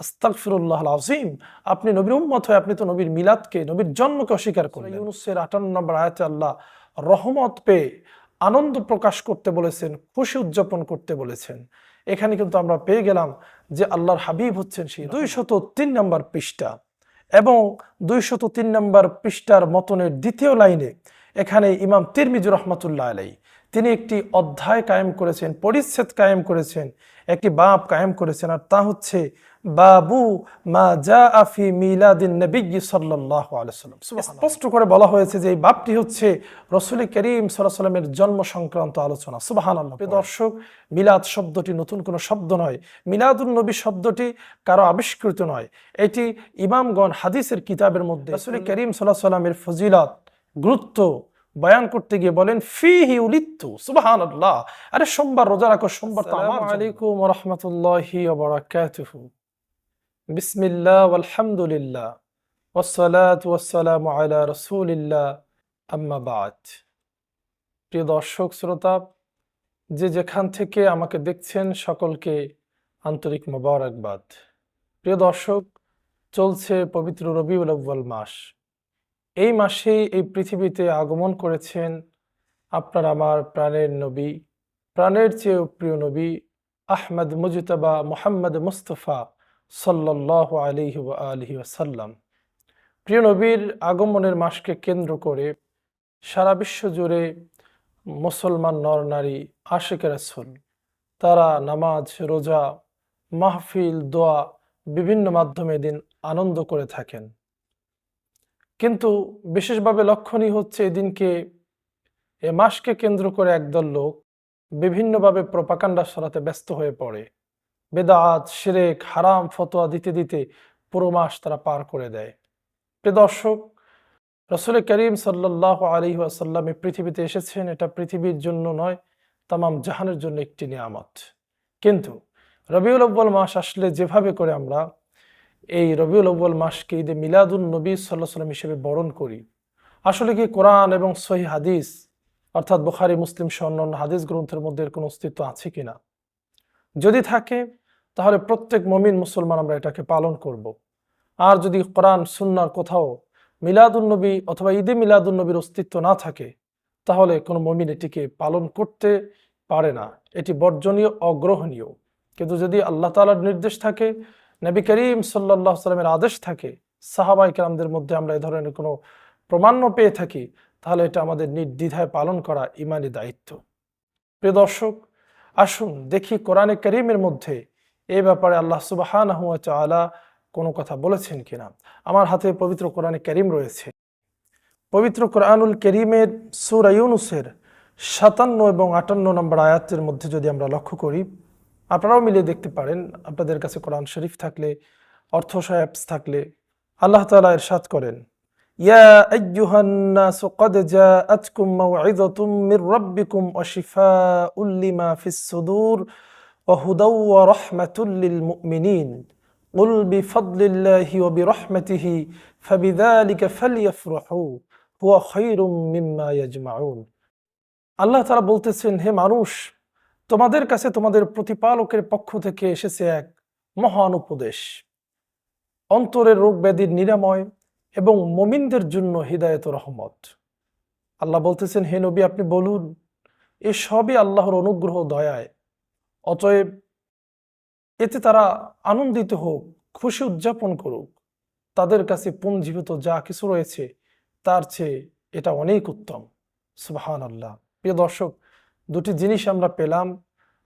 আস্তাগফিরুল্লাহ আজিম আপনি নবীর উম্মত হয়ে আপনি তো নবীর মিলাদকে নবীর জন্মকে অস্বীকার করলেন। ইউনুসের আটান্ন নম্বর আয়াতে আল্লাহ রহমত পেয়ে আনন্দ প্রকাশ করতে বলেছেন খুশি উদযাপন করতে বলেছেন। এখানে কিন্তু আমরা পেয়ে গেলাম যে আল্লাহর হাবিব হচ্ছেন সেই দুইশত তিন নম্বর পৃষ্ঠা এবং দুইশত তিন নম্বর পৃষ্ঠার মতনের দ্বিতীয় লাইনে এখানে ইমাম তিরমিজুর রহমতুল্লাহ আলাই তিনি একটি অধ্যায় কায়েম করেছেন পরিচ্ছেদ কায়েম করেছেন একটি বাপ কায়েম করেছেন আর তা হচ্ছে বাবু মা জা আফি মিলাদিন নবী সাল্লাহ আলাইসাল্লাম স্পষ্ট করে বলা হয়েছে যে এই বাপটি হচ্ছে রসুল করিম সাল্লামের জন্ম সংক্রান্ত আলোচনা। সুবাহান আল্লাহ দর্শক মিলাদ শব্দটি নতুন কোনো শব্দ নয়। মিলাদুল নবী শব্দটি কারও আবিষ্কৃত নয়। এটি ইমামগণ হাদিসের কিতাবের মধ্যে রসুল করিম সাল্লাহ সাল্লামের ফজিলত গুরুত্ব বয়ান করতে গিয়ে বলেন, ফিহি উলিত্তু সুবাহান আরে সোমবার রোজা রাখো, সোমবার তো আমার আলাইকুম রহমতুল্লাহি ওবরাকাতুহু। বিসমিল্লাহ আলহামদুলিল্লাহ ওসালাত ওয়াসালাম আলা রসুলিল্লাহ, আম্মা বাদ। প্রিয় দর্শক, শ্রোতা, যে যেখান থেকে আমাকে দেখছেন, সকলকে আন্তরিক মোবারকবাদ। প্রিয় দর্শক, চলছে পবিত্র রবিউল আউ্বাল মাস। এই মাসেই এই পৃথিবীতে আগমন করেছেন আপনার আমার প্রাণের নবী, প্রাণের চেয়েও প্রিয় নবী আহমদ মুজতবা মোহাম্মদ মুস্তফা সাল্লাহ আলিহি আলহি আসাল্লাম প্রিয় নবীর আগমনের মাসকে কেন্দ্র করে সারা বিশ্ব জুড়ে মুসলমান নর, নারী রাসুল, তারা নামাজ, রোজা, মাহফিল, দোয়া বিভিন্ন মাধ্যমে দিন আনন্দ করে থাকেন। কিন্তু বিশেষভাবে লক্ষণীয় হচ্ছে এদিনকে এ মাসকে কেন্দ্র করে একদল লোক বিভিন্নভাবে প্রপাকাণ্ডা সরাতে ব্যস্ত হয়ে পড়ে। বেদাত, শিরেক, হারাম, ফতোয়া দিতে দিতে পুরো মাস তারা পার করে দেয়। প্রিয় দর্শক, রসুল করিম সাল্লাহ আলী আসাল্লাম পৃথিবীতে এসেছেন। এটা পৃথিবীর জন্য নয়, তামাম জাহানের জন্য একটি নিয়ামত। কিন্তু রবিউল আব্বাল মাস আসলে যেভাবে করে আমরা এই রবিউল আব্বাল মাসকে ঈদে মিলাদুল নবী সাল্লাহ সাল্লাম হিসেবে বরণ করি। আসলে কি কোরআন এবং সহি হাদিস, অর্থাৎ বুখারি, মুসলিম সহ হাদিস গ্রন্থের মধ্যে কোনো অস্তিত্ব আছে কিনা? যদি থাকে, তাহলে প্রত্যেক মমিন মুসলমান আমরা এটাকে পালন করব। আর যদি কোরআন, সুন্নার কোথাও মিলাদুন্নবী অথবা ঈদে মিলাদুন্নবীর অস্তিত্ব না থাকে, তাহলে কোনো মমিন এটিকে পালন করতে পারে না। এটি বর্জনীয়, অগ্রহণীয়। কিন্তু যদি আল্লাহ তালার নির্দেশ থাকে নবী করিম সাল্লাহ সাল্লামের আদেশ থাকে সাহাবাই কেরামদের মধ্যে আমরা এ ধরনের কোনো প্রমাণ্য পেয়ে থাকি, তাহলে এটা আমাদের নির্দ্বিধায় পালন করা ইমানি দায়িত্ব। প্রিয় দর্শক, আসুন দেখি কোরআনে করিমের মধ্যে এ ব্যাপারে আল্লাহ সুবাহান আলা কোনো কথা বলেছেন কিনা। আমার হাতে পবিত্র কোরআনে করিম রয়েছে। পবিত্র কোরআনুল করিমের সুর ইউনুসের সাতান্ন এবং আটান্ন নম্বর আয়াতের মধ্যে যদি আমরা লক্ষ্য করি আপনারাও মিলিয়ে দেখতে পারেন আপনাদের কাছে কোরআন শরীফ থাকলে অর্থ অ্যাপস থাকলে আল্লাহ তালা এরশাদ করেন يا أيها الناس قد جاءتكم موعظة من ربكم وشفاء لما في الصدور وهدى ورحمة للمؤمنين قل بفضل الله وبرحمته فبذلك فليفرحوا هو خير مما يجمعون আল্লাহ তারা বলতেছেন হে মানুষ তোমাদের কাছে তোমাদের প্রতিপালকের পক্ষ থেকে এসেছে এক মহান উপদেশ। অন্তরের রোগ ব্যাধির নিরাময় এবং মমিনদের জন্য হৃদায়ত রহমত। আল্লাহ বলতেছেন, হে নবী, আপনি বলুন, এ সবই আল্লাহর অনুগ্রহ দয়ায়। অতএব এতে তারা আনন্দিত হোক, খুশি উদযাপন করুক। তাদের কাছে পুঞ্জীবিত যা কিছু রয়েছে, তার চেয়ে এটা অনেক উত্তম। সুবাহান আল্লাহ প্রিয় দর্শক দুটি জিনিস আমরা পেলাম।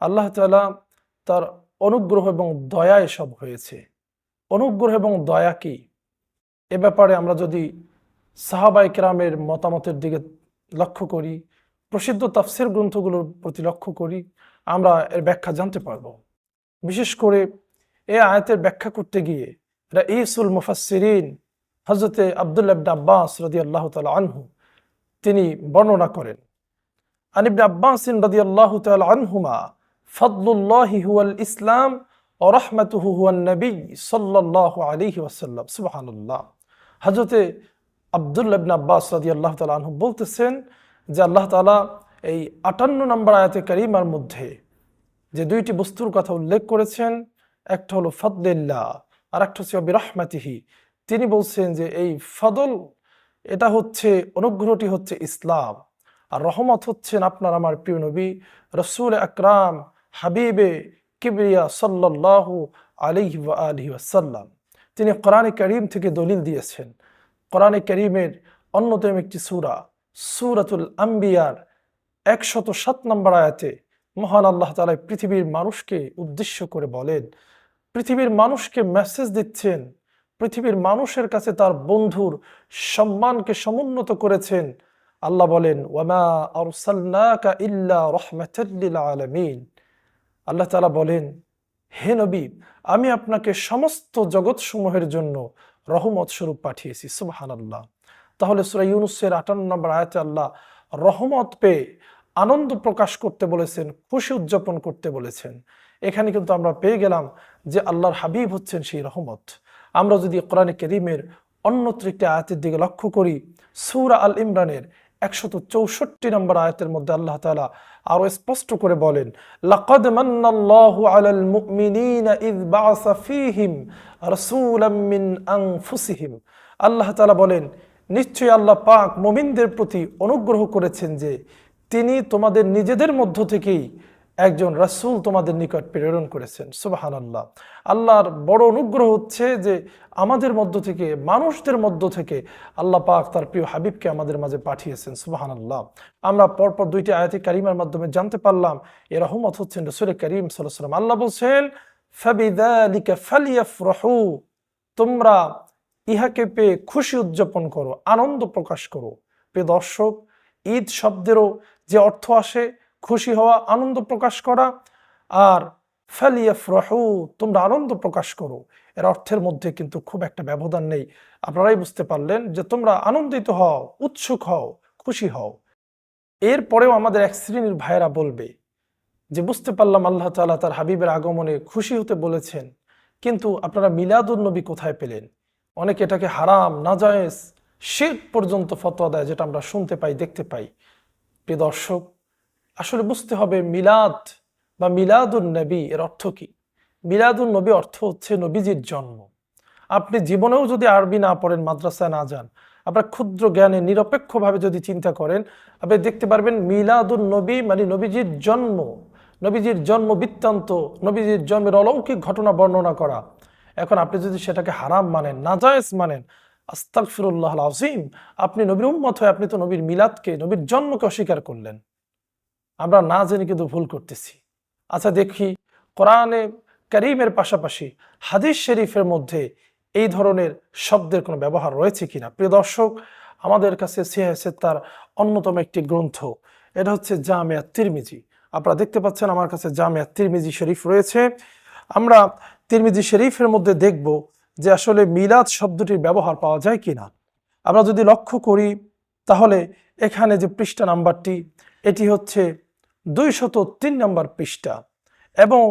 আল্লাহ তালা তার অনুগ্রহ এবং দয়া এসব হয়েছে। অনুগ্রহ এবং দয়া কি? এ ব্যাপারে আমরা যদি সাহাবাই কেরামের মতামতের দিকে লক্ষ্য করি, প্রসিদ্ধ তাফসির গ্রন্থগুলোর প্রতি লক্ষ্য করি, আমরা এর ব্যাখ্যা জানতে পারব। বিশেষ করে এ আয়াতের ব্যাখ্যা করতে গিয়ে ইসুল মুফাসিরিন হজরতে আবদুল্লাহ আব্বাস রদি আল্লাহ তাল আনহু তিনি বর্ণনা করেন আনিবনে আব্বাসিন রদি আল্লাহ আনহুমা ফদলুল্লাহি হুয়াল ইসলাম ও রহমতুহু হুয়ান নবী সাল্লাহ আলিহি ওয়াসাল্লাম। সুবাহান্লাহ হজরতে আবদুল্লাবন আব্বাস রাদি আল্লাহ তালা আনহু বলতেছেন যে আল্লাহ তালা এই আটান্ন নম্বর আয়াতে কারিমার মধ্যে যে দুইটি বস্তুর কথা উল্লেখ করেছেন, একটা হলো ফদলিল্লাহ আর একটা হচ্ছে বিরহমাতিহি তিনি বলছেন যে এই ফদল এটা হচ্ছে, অনুগ্রহটি হচ্ছে ইসলাম। আর রহমত হচ্ছেন আপনার আমার প্রিয় নবী, রসুল আকরাম, হাবিবে কিবরিয়া সাল্লাল্লাহু আলাইহি ওয়া আলিহি ওয়াসাল্লাম। তিনি কোরআনে করিম থেকে দলিল দিয়েছেন। কোরআনে করিমের অন্যতম একটি সুরা, সুরাতুল আম্বিয়ার একশত সাত নম্বর আয়াতে মহান আল্লাহ তাআলা পৃথিবীর মানুষকে উদ্দেশ্য করে বলেন, পৃথিবীর মানুষকে মেসেজ দিচ্ছেন, পৃথিবীর মানুষের কাছে তার বন্ধুর সম্মানকে সমুন্নত করেছেন আল্লাহ বলেন, ওয়ামা আল্লাহ তাআলা বলেন, হে নবী, আমি আপনাকে সমস্ত জগৎসমূহের জন্য রহমত স্বরূপ পাঠিয়েছি সুবাহান আল্লাহ তাহলে সূরা ইউনুসের 58 নম্বর আয়াতে আল্লাহ রহমত পেয়ে আনন্দ প্রকাশ করতে বলেছেন, খুশি উদযাপন করতে বলেছেন। এখানে কিন্তু আমরা পেয়ে গেলাম যে আল্লাহর হাবিব হচ্ছেন সেই রহমত। আমরা যদি কোরআনে কেরিমের অন্যত্র একটি আয়াতের দিকে লক্ষ্য করি, সূরা আল ইমরানের একশত চৌষট্টি নম্বর আয়াতের মধ্যে আল্লাহ তাআলা আরও স্পষ্ট করে বলেন, লাকাদ মান্নাল্লাহু আলাল মুমিনিনা ইয বাআসা ফীহিম রাসূলাম মিন আনফুসিহিম। আল্লাহ তাআলা বলেন, নিশ্চয়ই আল্লাহ পাক মুমিনদের প্রতি অনুগ্রহ করেছেন যে তিনি তোমাদের নিজেদের মধ্য থেকেই একজন রাসূল তোমাদের নিকট প্রেরণ করেছেন, সুবহানাল্লাহ। আল্লাহর বড় অনুগ্রহ হচ্ছে যে আমাদের মধ্য থেকে, মানুষদের মধ্য থেকে আল্লাহ পাক তার প্রিয় হাবিবকে আমাদের মাঝে পাঠিয়েছেন সুবাহান আল্লাহ আমরা পরপর দুইটি আয়াতি কারিমার মাধ্যমে জানতে পারলাম এ রহমত হচ্ছেন রসুল করিম ওয়াসাল্লাম। আল্লাহ বলছেন তোমরা ইহাকে পেয়ে খুশি উদযাপন করো, আনন্দ প্রকাশ করো। প্রিয় দর্শক, ঈদ শব্দেরও যে অর্থ আসে খুশি হওয়া, আনন্দ প্রকাশ করা আর ফালিয়াফরাহু, তোমরা আনন্দ প্রকাশ করো। এর অর্থের মধ্যে কিন্তু খুব একটা ব্যবধান নেই। আপনারাই বুঝতে পারলেন যে তোমরা আনন্দিত হও, উৎসুক হও, খুশি হও। এরপরেও আমাদের এক শ্রেণির ভাইয়েরা বলবে যে, বুঝতে পারলাম আল্লাহ তাআলা তার হাবিবের আগমনে খুশি হতে বলেছেন, কিন্তু আপনারা মিলাদুন নবী কোথায় পেলেন? অনেকে এটাকে হারাম, নাজায়েজ শেখ পর্যন্ত ফতোয়া দেয়, যেটা আমরা শুনতে পাই, দেখতে পাই। প্রিয় দর্শক আসলে বুঝতে হবে মিলাদ বা মিলাদুন নবী এর অর্থ কি? মিলাদুন নবী অর্থ হচ্ছে নবীজির জন্ম। আপনি জীবনেও যদি আরবি না পড়েন, মাদ্রাসায় না যান, আপনার ক্ষুদ্র জ্ঞানে নিরপেক্ষভাবে যদি চিন্তা করেন, আপনি দেখতে পারবেন মিলাদুন নবী মানে নবীজির জন্ম। নবীজির জন্ম বৃত্তান্ত, নবীজির জন্মের অলৌকিক ঘটনা বর্ণনা করা। এখন আপনি যদি সেটাকে হারাম মানেন, নাজায়েজ মানেন, আস্তাগফিরুল্লাহ আজিম আপনি নবীর উম্মত হয়ে আপনি তো নবীর মিলাদকে, নবীর জন্মকে অস্বীকার করলেন। আমরা না জেনে কিন্তু ভুল করতেছি। আচ্ছা দেখি কোরআনে করিমের পাশাপাশি হাদিস শরীফের মধ্যে এই ধরনের শব্দের কোনো ব্যবহার রয়েছে কিনা? প্রিয় দর্শক, আমাদের কাছে সিয়াসে তার অন্যতম একটি গ্রন্থ, এটা হচ্ছে জামিয়া তিরমিজি। আপনারা দেখতে পাচ্ছেন আমার কাছে জামিয়া তিরমিজি শরীফ রয়েছে। আমরা তিরমিজি শরীফের মধ্যে দেখব যে আসলে মিলাদ শব্দটির ব্যবহার পাওয়া যায় কিনা। আমরা যদি লক্ষ্য করি, তাহলে এখানে যে পৃষ্ঠা নাম্বারটি, এটি হচ্ছে দুইশত তিন নম্বর পৃষ্ঠা এবং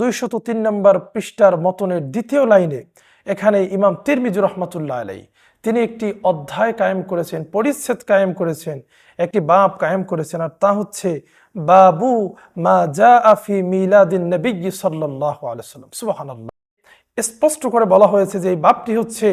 দুইশত তিন নম্বর পৃষ্ঠার মতনের দ্বিতীয় লাইনে এখানে ইমাম তিরমিজুর রহমতুল্লাহ আলাই তিনি একটি অধ্যায় কায়েম করেছেন, পরিচ্ছেদ কায়েম করেছেন, একটি বাপ কায়েম করেছেন, আর তা হচ্ছে, বাবু মা জা আফি মিলাদিন নবী সাল্লাহ আলাইসাল্লাম সুবাহান্লাহ স্পষ্ট করে বলা হয়েছে যে এই বাপটি হচ্ছে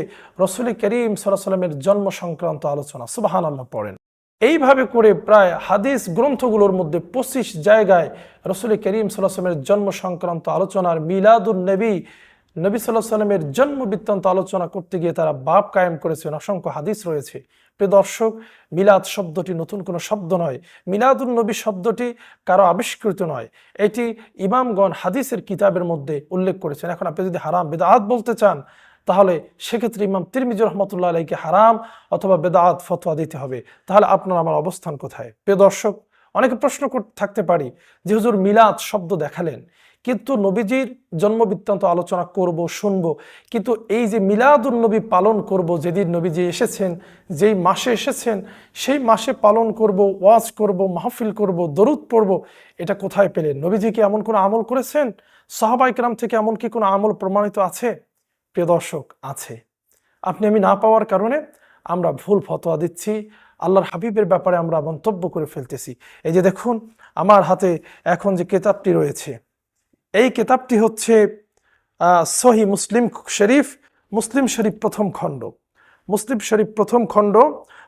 রসুল করিম সাল্লাহ সাল্লামের জন্ম সংক্রান্ত আলোচনা। সুবাহান আল্লাহ পড়েন। এইভাবে করে প্রায় হাদিস গ্রন্থগুলোর মধ্যে পঁচিশ জায়গায় রসুল করিম সাল্লামের জন্ম সংক্রান্ত আলোচনার মিলাদুল নবী নবী সাল্লাহ সাল্লামের জন্ম বৃত্তান্ত আলোচনা করতে গিয়ে তারা বাপ কায়েম করেছেন। অসংখ্য হাদিস রয়েছে। প্রিয় দর্শক, মিলাদ শব্দটি নতুন কোনো শব্দ নয়। মিলাদুল নবী শব্দটি কারও আবিষ্কৃত নয়। এটি ইমামগণ হাদিসের কিতাবের মধ্যে উল্লেখ করেছেন। এখন আপনি যদি হারাম বেদাত বলতে চান তাহলে সেক্ষেত্রে ইমাম তিরমিজ রহমতুল্লাহ আলাইকে হারাম অথবা বেদাত ফতোয়া দিতে হবে। তাহলে আপনার আমার অবস্থান কোথায়? প্রিয় দর্শক, অনেকে প্রশ্ন থাকতে পারি যে হুজুর মিলাদ শব্দ দেখালেন, কিন্তু নবীজির জন্মবৃত্তান্ত আলোচনা করব, শুনব। কিন্তু এই যে মিলাদুল নবী পালন করব, যেদিন নবীজি এসেছেন, যেই মাসে এসেছেন, সেই মাসে পালন করব, ওয়াজ করব, মাহফিল করব, দরুদ পড়ব, এটা কোথায় পেলেন? নবীজি কি এমন কোনো আমল করেছেন? সাহাবাইকরাম থেকে এমন কি কোনো আমল প্রমাণিত আছে? প্রিয় দর্শক, আছে। আপনি আমি না পাওয়ার কারণে আমরা ভুল ফতোয়া দিচ্ছি। আল্লাহর হাবিবের ব্যাপারে আমরা মন্তব্য করে ফেলতেছি। এই যে দেখুন, আমার হাতে এখন যে কেতাবটি রয়েছে, এই কেতাবটি হচ্ছে সহি মুসলিম শরীফ মুসলিম শরীফ প্রথম খণ্ড। মুসলিম শরীফ প্রথম খণ্ড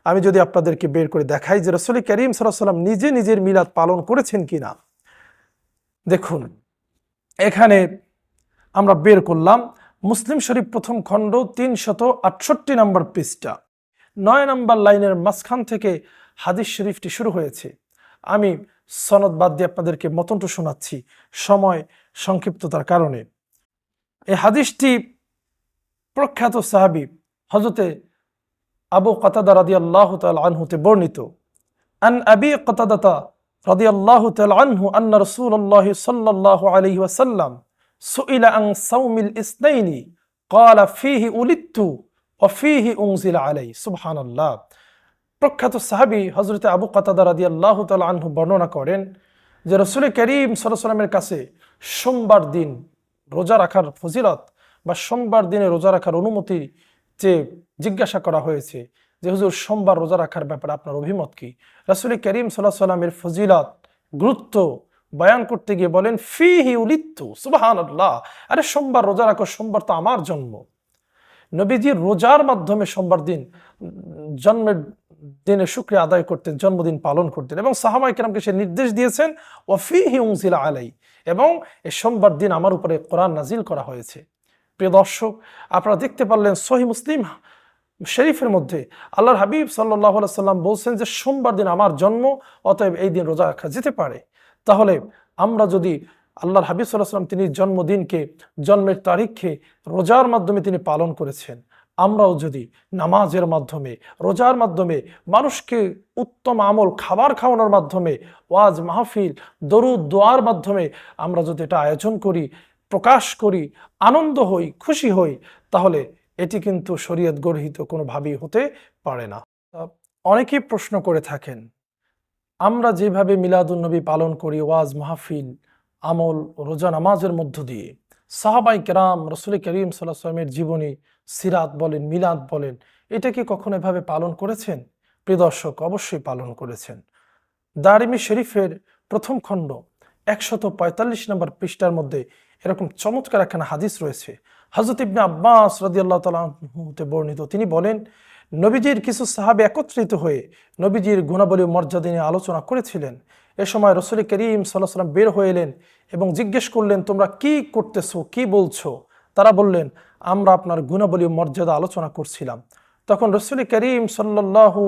আমি যদি আপনাদেরকে বের করে দেখাই যে রসুল করিম সাল্লাম নিজে নিজের মিলাদ পালন করেছেন কিনা। দেখুন, এখানে আমরা বের করলাম মুসলিম শরীফ প্রথম খণ্ড তিনশত আটষট্টি নম্বর পৃষ্ঠা। নয় নম্বর লাইনের মাঝখান থেকে হাদিস শরীফটি শুরু হয়েছে। আমি সনদ বাদ দিয়ে আপনাদেরকে মতনটু শোনাচ্ছি সময় সংক্ষিপ্ততার কারণে। এই হাদিসটি প্রখ্যাত সাহাবি হজরতে আবু কাতাদা রাদি আল্লাহ আনহুতে বর্ণিত। আন আবি কাতাদাতা রাদি আল্লাহ আনহু আন্না রসুল্লাহ সাল্লাহ আলহি ওয়াসাল্লাম সুইলা আং সাউমিল ইসনাইনি, কলা ফিহি উলিত্তু অফিহি উংজিল আলাই সুবহানাল্লাহ। প্রখ্যাত সাহাবি হজরতে আবু কাতাদা রাদি আল্লাহ তাল আনহু বর্ণনা করেন যে রসুল করিম সাল্লামের কাছে সোমবার দিন রোজা রাখার ফজিলত বা সোমবার দিনে রোজা রাখার অনুমতি যে জিজ্ঞাসা করা হয়েছে যে, হুজুর, সোমবার রোজা রাখার ব্যাপারে আপনার অভিমত কি? রাসুল করিম সাল্লাহ সাল্লামের ফজিলত, গুরুত্ব বয়ান করতে গিয়ে বলেন ফি হি উলিত্তু সুবাহান আরে সোমবার রোজা রাখো, সোমবার তো আমার জন্ম। নবীজি রোজার মাধ্যমে সোমবার দিন, জন্মের দিনে শুক্রিয়া আদায় করতেন, জন্মদিন পালন করতেন এবং সাহাবাই কেরামকে সে নির্দেশ দিয়েছেন ওয়াফি হি উংসিলা আলাই এবং এই সোমবার দিন আমার উপরে কোরআন নাজিল করা হয়েছে। প্রিয় দর্শক, আপনারা দেখতে পারলেন সহি মুসলিম শরীফের মধ্যে আল্লাহর হাবিব সাল্লাহ সাল্লাম বলছেন যে, সোমবার দিন আমার জন্ম, অতএব এই দিন রোজা রাখা যেতে পারে। তাহলে আমরা যদি আল্লাহর হাবিব সাল্লাহ সাল্লাম তিনি জন্মদিনকে, জন্মের তারিখকে রোজার মাধ্যমে তিনি পালন করেছেন, আমরাও যদি নামাজের মাধ্যমে, রোজার মাধ্যমে, মানুষকে উত্তম আমল খাবার খাওয়ানোর মাধ্যমে, ওয়াজ মাহফিল, দরুদ, দোয়ার মাধ্যমে আমরা যদি এটা আয়োজন করি, প্রকাশ করি, আনন্দ হই, খুশি হই, তাহলে এটি কিন্তু শরীয়ত গর্হিত কোনোভাবেই হতে পারে না। অনেকেই প্রশ্ন করে থাকেন আমরা যেভাবে মিলাদুন্নবী পালন করি, ওয়াজ, মাহফিল, আমল, রোজা, নামাজের মধ্য দিয়ে, সাহাবাই কেরাম, রসুল করিম সাল্লামের জীবনী, সিরাত বলেন, মিলাদ বলেন, এটা কি কখনো এভাবে পালন করেছেন? প্রিয় দর্শক, অবশ্যই পালন করেছেন। দারিমি শরীফের প্রথম খণ্ড, একশত পঁয়তাল্লিশ নম্বর পৃষ্ঠার মধ্যে এরকম চমৎকার একখানা হাদিস রয়েছে। হজরত ইবনে আব্বাস রাদিয়াল্লাহু তাআলা আনহুতে বর্ণিত। তিনি বলেন নবীজির কিছু সাহাবে একত্রিত হয়ে নবীজির গুণাবলী মর্যাদা নিয়ে আলোচনা করেছিলেন। এ সময় রসুল করিম সাল্লাহ সাল্লাম বের হয়ে এলেন এবং জিজ্ঞেস করলেন, তোমরা কি করতেছো, কি বলছো? তারা বললেন, আমরা আপনার গুণাবলী মর্যাদা আলোচনা করছিলাম। তখন রসুল করিম সাল্লাল্লাহু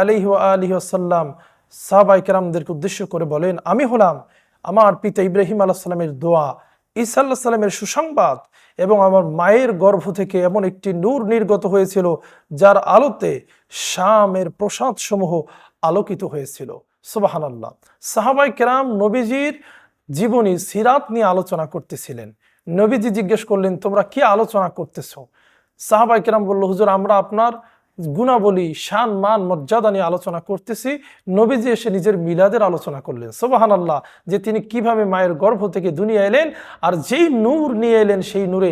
আলহি আলহি আসাল্লাম সাহাবাই কেরামদেরকে উদ্দেশ্য করে বলেন, আমি হলাম আমার পিতা ইব্রাহিম আলাহ সাল্লামের দোয়া। ঈসা আল্লাহ সাল্লামের সুসংবাদ এবং আমার মায়ের গর্ভ থেকে এমন একটি নূর নির্গত হয়েছিল, যার আলোতে শামের প্রসাদ সমূহ আলোকিত হয়েছিল। সুবাহান আল্লাহ সাহাবাই কেরাম নবীজির জীবনী, সিরাত নিয়ে আলোচনা করতেছিলেন। নবীজি জিজ্ঞেস করলেন, তোমরা কি আলোচনা করতেছ? সাহাবাই কেরাম বলল, হুজুর, আমরা আপনার গুণাবলী, শান, মান, মর্যাদা নিয়ে আলোচনা করতেছি। নবীজি এসে নিজের মিলাদের আলোচনা করলেন। সোবাহান আল্লাহ যে তিনি কীভাবে মায়ের গর্ভ থেকে দুনিয়া এলেন আর যেই নূর নিয়ে এলেন সেই নূরে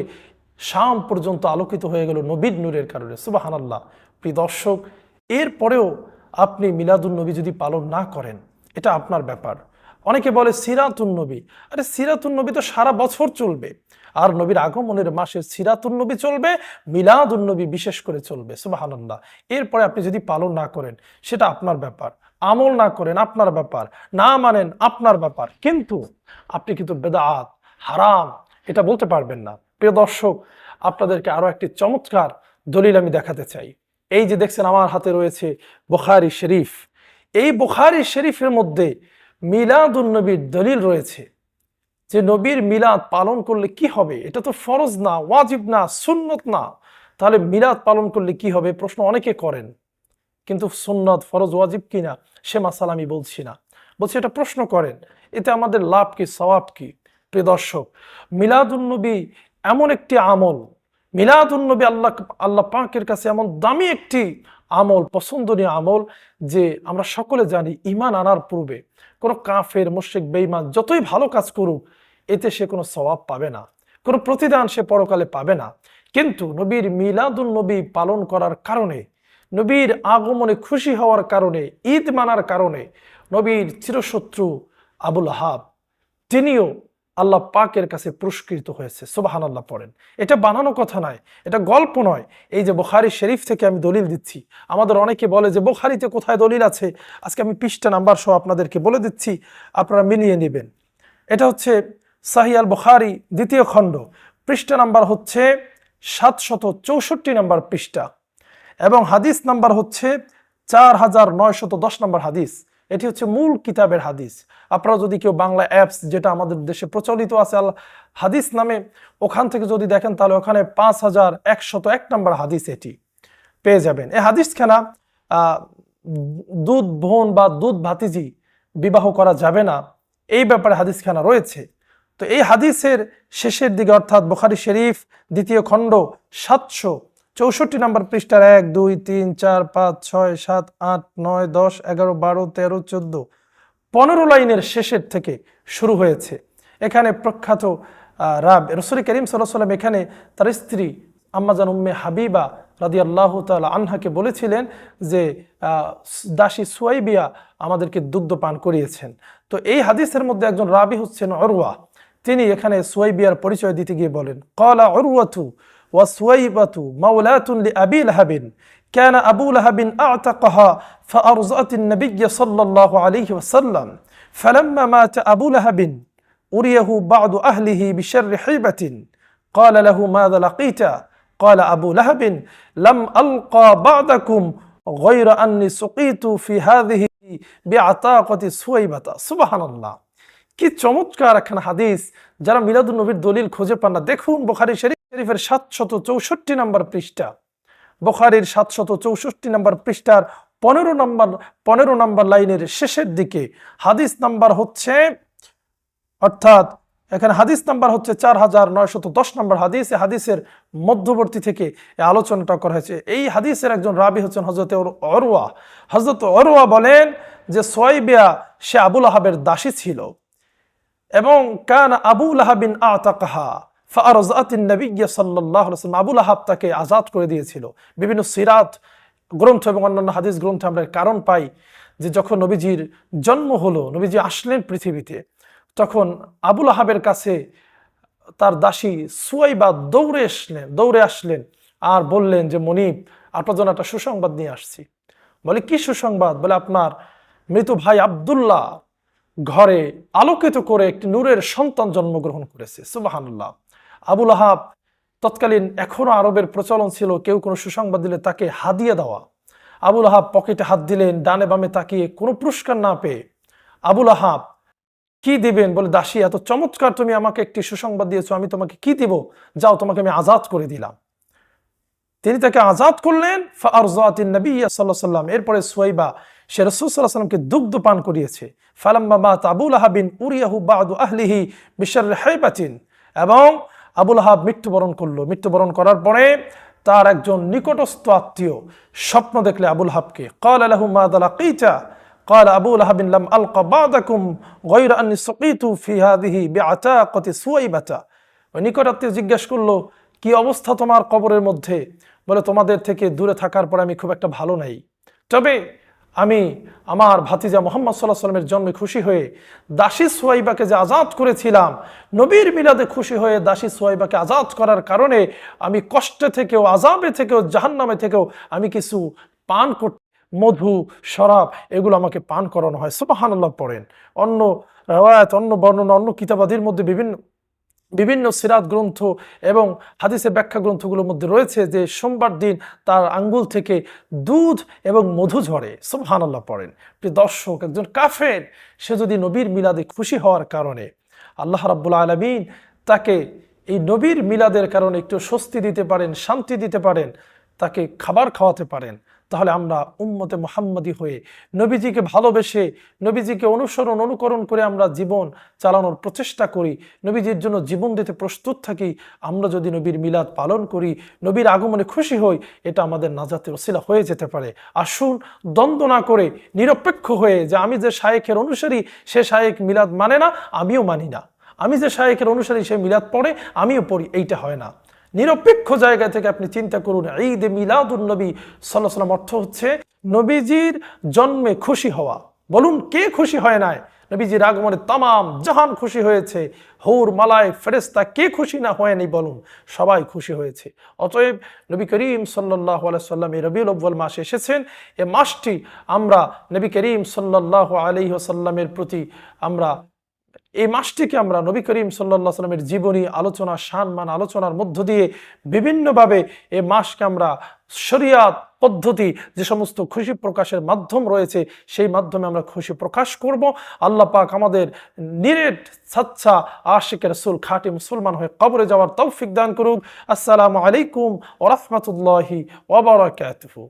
শাম পর্যন্ত আলোকিত হয়ে গেল নবীর নূরের কারণে। সুবাহান আল্লাহ প্রিয় দর্শক, এরপরেও আপনি মিলাদুল নবী যদি পালন না করেন, এটা আপনার ব্যাপার। অনেকে বলে সিরাতুন নবী। আরে সিরাতুন নবী তো সারা বছর চলবে। আর নবীর আগমনের মাসে সিরাতুন নবী চলবে, মিলাদুন নবী বিশেষ করে চলবে সুবাহান্লাহ এরপরে আপনি যদি পালন না করেন, সেটা আপনার ব্যাপার। আমল না করেন, আপনার ব্যাপার। না মানেন, আপনার ব্যাপার। কিন্তু আপনি কিন্তু বেদাত, হারাম, এটা বলতে পারবেন না। প্রিয় দর্শক, আপনাদেরকে আরও একটি চমৎকার দলিল আমি দেখাতে চাই। এই যে দেখছেন, আমার হাতে রয়েছে বুখারি শরীফ। এই বুখারি শরীফের মধ্যে মিলাদুন নবীর দলিল রয়েছে যে নবীর মিলাদ পালন করলে কি হবে? এটা তো ফরজ না, ওয়াজিব না, সুন্নত না। তাহলে মিলাদ পালন করলে কি হবে? প্রশ্ন অনেকে করেন। কিন্তু সুন্নত, ফরজ, ওয়াজিব কি না সে মাসাল আমি বলছি না। বলছি, এটা প্রশ্ন করেন। এতে আমাদের লাভ কি, সওয়াব কি? প্রিয় দর্শক, মিলাদুন্নবী এমন একটি আমল, মিলাদুন্নবী আল্লাহ আল্লাহ পাকের কাছে এমন দামি একটি আমল, পছন্দনীয় আমল যে আমরা সকলে জানি ইমান আনার পূর্বে কোনো কাফের, মুশ্রিক বেইমান যতই ভালো কাজ করুক, এতে সে কোনো স্বভাব পাবে না, কোনো প্রতিদান সে পরকালে পাবে না। কিন্তু নবীর মিলাদুল নবী পালন করার কারণে, নবীর আগমনে খুশি হওয়ার কারণে, ঈদ মানার কারণে নবীর চিরশত্রু আবুল হাব তিনিও আল্লাহ পাকের কাছে পুরস্কৃত হয়েছে। সুবাহান আল্লাহ পড়েন। এটা বানানো কথা নয়, এটা গল্প নয়। এই যে বোখারি শরীফ থেকে আমি দলিল দিচ্ছি। আমাদের অনেকে বলে যে বোখারিতে কোথায় দলিল আছে? আজকে আমি পৃষ্ঠা নাম্বার সহ আপনাদেরকে বলে দিচ্ছি, আপনারা মিলিয়ে নেবেন। এটা হচ্ছে সাহিয়াল বোখারি দ্বিতীয় খণ্ড। পৃষ্ঠা নাম্বার হচ্ছে সাতশত চৌষট্টি নাম্বার পৃষ্ঠা এবং হাদিস নাম্বার হচ্ছে চার হাজার নয়শত দশ নম্বর হাদিস। এটি হচ্ছে মূল কিতাবের হাদিস। আপনারা যদি কেউ বাংলা অ্যাপস যেটা আমাদের দেশে প্রচলিত আছে, আল হাদিস নামে ওখান থেকে যদি দেখেন, তাহলে ওখানে পাঁচ হাজার একশত এক নম্বর হাদিস এটি। পেয়ে যাবেন। এ হাদিসখানা দুধ বোন বা দুধ ভাতিজি বিবাহ করা যাবে না। এই ব্যাপারে হাদিসখানা রয়েছে। তো এই হাদিসের শেষের দিকে অর্থাৎ বোখারি শরীফ দ্বিতীয় খণ্ড সাতশো চৌষট্টি নম্বর পৃষ্ঠার এক, দুই, তিন, চার, পাঁচ, ছয়, সাত, আট, নয়, দশ, এগারো, বারো, তেরো, চোদ্দ, পনেরো লাইনের শেষের থেকে শুরু হয়েছে। এখানে প্রখ্যাত রাব, রসুল করিম সাল্লাম এখানে তার স্ত্রী আম্মাজান উম্মে হাবিবা রাদি আল্লাহ তাল আনহাকে বলেছিলেন যে দাসী সুয়াইবিয়া আমাদেরকে দুগ্ধ পান করিয়েছেন। তো এই হাদিসের মধ্যে একজন রাবি হচ্ছেন অরুয়া তিনি এখানে সুয়াইবিয়ার পরিচয় দিতে গিয়ে বলেন, কলা অরুয়াতু وسويبة مولاة لأبي لهب كان أبو لهب أعتقها فأرزأت النبي صلى الله عليه وسلم فلما مات أبو لهب أريه بعض أهله بشر حيبة قال له ماذا لقيت قال أبو لهب لم ألقى بعدكم غير أني سقيت في هذه بعتاقة سويبة سبحان الله কি চমৎকার একখান হাদিস যারা মিলাদুল নবীর দলিল খুঁজে পান না দেখুন বোখারি শরীফ শরীফের সাতশত চৌষট্টি নম্বর পৃষ্ঠা, বোখারির সাতশত চৌষট্টি নম্বর পৃষ্ঠার পনেরো নম্বর পনেরো নম্বর লাইনের শেষের দিকে হাদিস নাম্বার হচ্ছে, অর্থাৎ এখানে হাদিস নাম্বার হচ্ছে চার হাজার নয়শত দশ নম্বর হাদিস হাদিসের মধ্যবর্তী থেকে আলোচনাটা করা হয়েছে। এই হাদিসের একজন রাবি হচ্ছেন হজরত অরওয়া। হজরত অরুয়া বলেন যে সোয়াইবিয়া, সে আবুল আহাবের দাসী ছিল এবং কান আবু লাহাবিন আতাকাহা। ফারজাতিন নবী সাল্লাহ আবুল আহাব তাকে আজাদ করে দিয়েছিল। বিভিন্ন সিরাত গ্রন্থ এবং অন্যান্য হাদিস গ্রন্থে আমরা কারণ পাই যে যখন নবীজির জন্ম হলো, নবীজি আসলেন পৃথিবীতে, তখন আবুল আহাবের কাছে তার দাসী সুয়াইবা দৌড়ে আসলেন দৌড়ে আসলেন আর বললেন যে, মনিব, আপনার জন্য একটা সুসংবাদ নিয়ে আসছি। বলে, কি সুসংবাদ? বলে, আপনার মৃত ভাই আবদুল্লাহ ঘরে আলোকিত করে একটি নূরের সন্তান জন্মগ্রহণ করেছে। সুবাহান্লাহ আবুল আহাব তৎকালীন এখনও আরবের প্রচলন ছিল, কেউ কোনো সুসংবাদ দিলে তাকে হাদিয়ে দেওয়া। আবুল আহাব পকেটে হাত দিলেন, ডানে বামে তাকিয়ে কোনো পুরস্কার না পেয়ে আবুল আহাব কি দিবেন? বলে, দাসী, এত চমৎকার তুমি আমাকে একটি সুসংবাদ দিয়েছ, আমি তোমাকে কি দিব? যাও, তোমাকে আমি আজাদ করে দিলাম। তিনি তাকে আজাদ করলেন ফারজাতিন নবী সাল্লাহ সাল্লাম এরপরে সুয়াইবা, সে রসুল সাল্লাহ সাল্লামকে দুগ্ধ পান করিয়েছে। ফালাম্মা মাত আবুল আহাবিন উরিয়াহু বাদু আহলিহি বিশার হেবাচিন এবং আবুল আহাব মৃত্যুবরণ করলো মৃত্যুবরণ করার পরে তার একজন নিকটস্থ আত্মীয় স্বপ্ন দেখলে আবুল হাবকে কল আলহু মাদালা কিচা قال أبو لهب لم ألق بعضكم غير أني سقيت في هذه بعتاقة سويبة ওই নিকট আত্মীয় জিজ্ঞেস করলো কি অবস্থা তোমার কবরের মধ্যে বলে তোমাদের থেকে দূরে থাকার পর আমি খুব একটা ভালো নাই তবে আমি আমার ভাতিজা মোহাম্মদ সাল্লাহ সাল্লামের জন্মে খুশি হয়ে দাসী সোয়াইবাকে যে আজাদ করেছিলাম, নবীর মিলাদে খুশি হয়ে দাসী সোয়াইবাকে আজাদ করার কারণে আমি কষ্টে থেকেও আজাবে থেকেও, জাহান্নামে থেকেও আমি কিছু পান করতে মধু, শরাব এগুলো আমাকে পান করানো হয়। সুবাহান্লাহ পড়েন। অন্য রেওয়ায়ত, অন্য বর্ণনা, অন্য কিতাবাদির মধ্যে বিভিন্ন বিভিন্ন সিরাত গ্রন্থ এবং হাদিসের ব্যাখ্যা গ্রন্থগুলোর মধ্যে রয়েছে যে সোমবার দিন তার আঙ্গুল থেকে দুধ এবং মধু ঝরে। সুবহানাল্লাহ পড়েন। প্রিয় দর্শক, একজন কাফের, সে যদি নবীর মিলাদে খুশি হওয়ার কারণে আল্লাহ রাব্বুল আলমিন তাকে এই নবীর মিলাদের কারণে একটু স্বস্তি দিতে পারেন, শান্তি দিতে পারেন তাকে খাবার খাওয়াতে পারেন, তাহলে আমরা উম্মতে মোহাম্মদী হয়ে নবীজিকে ভালোবেসে, নবীজিকে অনুসরণ, অনুকরণ করে আমরা জীবন চালানোর প্রচেষ্টা করি। নবীজির জন্য জীবন দিতে প্রস্তুত থাকি। আমরা যদি নবীর মিলাদ পালন করি, নবীর আগমনে খুশি হই, এটা আমাদের নাজাতের ওসিলা হয়ে যেতে পারে। আসুন দ্বন্দ্ব না করে নিরপেক্ষ হয়ে যে আমি যে শায়েকের অনুসারী, সে শায়েক মিলাদ মানে না, আমিও মানি না। আমি যে শায়েকের অনুসারী, সে মিলাদ পড়ে, আমিও পড়ি, এইটা হয় না। নিরপেক্ষ জায়গা থেকে আপনি চিন্তা করুন। ঈদ মিলাদুল নবী সাল্লাহ সাল্লাম অর্থ হচ্ছে নবীজির জন্মে খুশি হওয়া। বলুন, কে খুশি হয় নাই? নবীজির আগমনে তামাম জাহান খুশি হয়েছে। হৌর, মালায় ফেরেস্তা কে খুশি না হয়নি বলুন। সবাই খুশি হয়েছে। অতএব নবী করিম সাল্লাহ সাল্লাম এই রবিউল আব্বাল মাসে এসেছেন। এ মাসটি আমরা নবী করিম সাল্লাহ আলী প্রতি আমরা এই মাসটিকে আমরা নবী করিম সাল্লাহ সাল্লামের জীবনী, আলোচনা সম্মান আলোচনার মধ্য দিয়ে বিভিন্নভাবে এই মাসকে আমরা শরিয়াত পদ্ধতি, যে সমস্ত খুশি প্রকাশের মাধ্যম রয়েছে, সেই মাধ্যমে আমরা খুশি প্রকাশ করব। আল্লাহ পাক আমাদের নিরেট সাচ্ছা আশিক রসুল, খাঁটি মুসলমান হয়ে কবরে যাওয়ার তৌফিক দান করুক। আসসালামু আলাইকুম ওরহমতুল্লাহি ওবরাকাতুহু